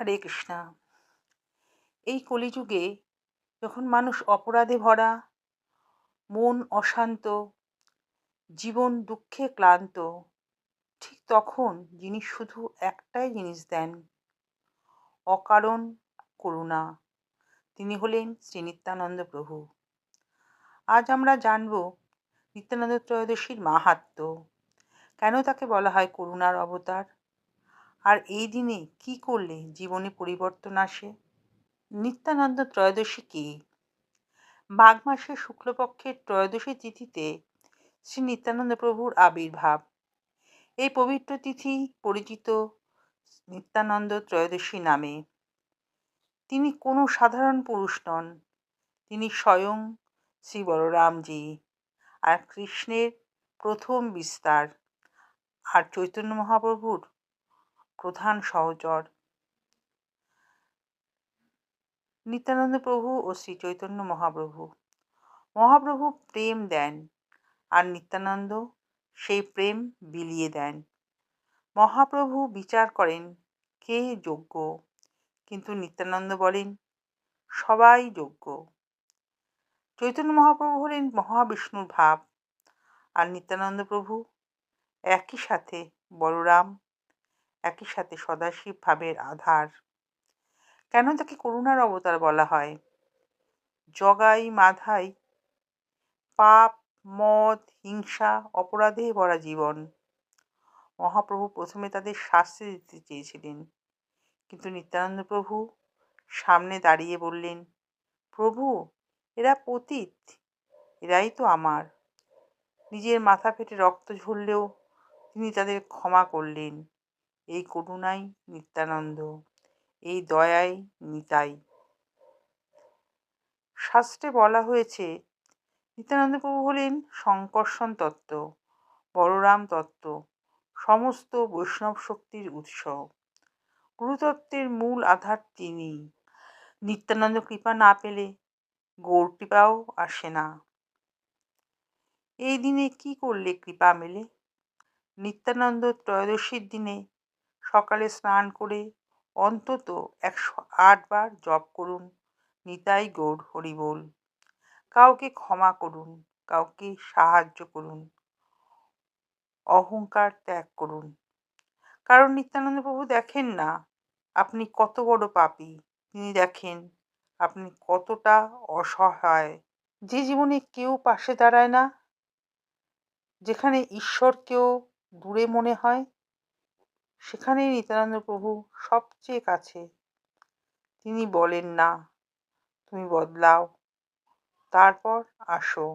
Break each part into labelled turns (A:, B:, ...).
A: হরে কৃষ্ণা। এই কলিযুগে যখন মানুষ অপরাধে ভরা, মন অশান্ত, জীবন দুঃখে ক্লান্ত, ঠিক তখন যিনি শুধু একটাই জিনিস দেন, অকারণ করুণা, তিনি হলেন শ্রী নিত্যানন্দ প্রভু। আজ আমরা জানব নিত্যানন্দ ত্রয়োদশীর মাহাত্ম কেন তাকে বলা হয় করুণার অবতার? আর এই দিনে কি করলে জীবনে পরিবর্তন আসে? নিত্যানন্দ ত্রয়োদশী কি? মাঘ মাসের শুক্লপক্ষের ত্রয়োদশী তিথিতে শ্রী নিত্যানন্দ প্রভুর আবির্ভাব। এই পবিত্র তিথি পরিচিত নিত্যানন্দ ত্রয়োদশী নামে। তিনি কোনো সাধারণ পুরুষ নন, তিনি স্বয়ং শ্রী বলরামজি আর কৃষ্ণের প্রথম বিস্তার। আর চৈতন্য মহাপ্রভুর প্রধান সহচর। নিত্যানন্দ প্রভু ও শ্রী চৈতন্য মহাপ্রভু। মহাপ্রভু প্রেম দেন আর নিত্যানন্দ সেই প্রেম বিলিয়ে দেন। মহাপ্রভু বিচার করেন কে যোগ্য, কিন্তু নিত্যানন্দ বলেন, সবাই যোগ্য। চৈতন্য মহাপ্রভু হলেন মহাবিষ্ণুর ভাব আর নিত্যানন্দ প্রভু একই সাথে বলরাম একই সাথে সদাশিব ভাবের আধার। কেন তাকে করুণার অবতার বলা হয়? জগাই, মাধাই, পাপ, মদ, হিংসা, অপরাধে ভরা জীবন। মহাপ্রভু প্রথমে তাদের শাস্তি দিতে চেয়েছিলেন। কিন্তু নিত্যানন্দ প্রভু সামনে দাঁড়িয়ে বললেন, প্রভু, এরা পতীত, এরাই তো আমার। নিজের মাথা ফেটে রক্ত ঝরলেও তিনি তাদের ক্ষমা করলেন। এই করুণাই নিত্যানন্দ, এই দয়াই নিতাই। শাস্ত্রে বলা হয়েছে, নিত্যানন্দ প্রভু হলেন সংকর্ষণ তত্ত্ব, বলরাম তত্ত্ব, সমস্ত বৈষ্ণব শক্তির উৎস। গুরুতত্ত্বের মূল আধার তিনি। নিত্যানন্দ কৃপা না পেলে গৌর কৃপাও আসে না। এই দিনে কি করলে কৃপা মেলে? নিত্যানন্দ ত্রয়োদশীর দিনে সকালে স্নান করে অন্তত একশো আটবার জপ করুন, নিতাই গৌর হরিবোল কাউকে ক্ষমা করুন, কাউকে সাহায্য করুন, অহংকার ত্যাগ করুন। কারণ নিত্যানন্দ প্রভু দেখেন না আপনি কত বড় পাপী। তিনি দেখেন আপনি কতটা অসহায়। যে জীবনে কেউ পাশে দাঁড়ায় না, যেখানে ঈশ্বরকেও দূরে মনে হয় সেখানেই নিত্যানন্দ প্রভু সবচেয়ে কাছে। তিনি বলেন, না, তুমি বদলাও, তারপর আসো।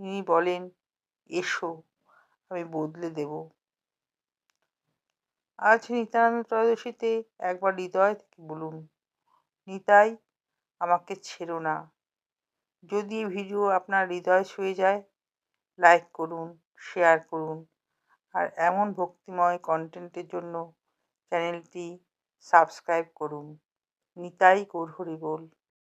A: তিনি বলেন, এসো, আমি বদলে দেব। আজ নিত্যানন্দ ত্রয়োদশীতে একবার হৃদয় থেকে বলুন, নিতাই, আমাকে ছেড়ো না। যদি ভিডিও আপনার হৃদয় ছুঁয়ে যায় লাইক করুন শেয়ার করুন আর এমন ভক্তিময় কন্টেন্টের জন্য চ্যানেলটি সাবস্ক্রাইব করুন। নিতাই গৌর বল।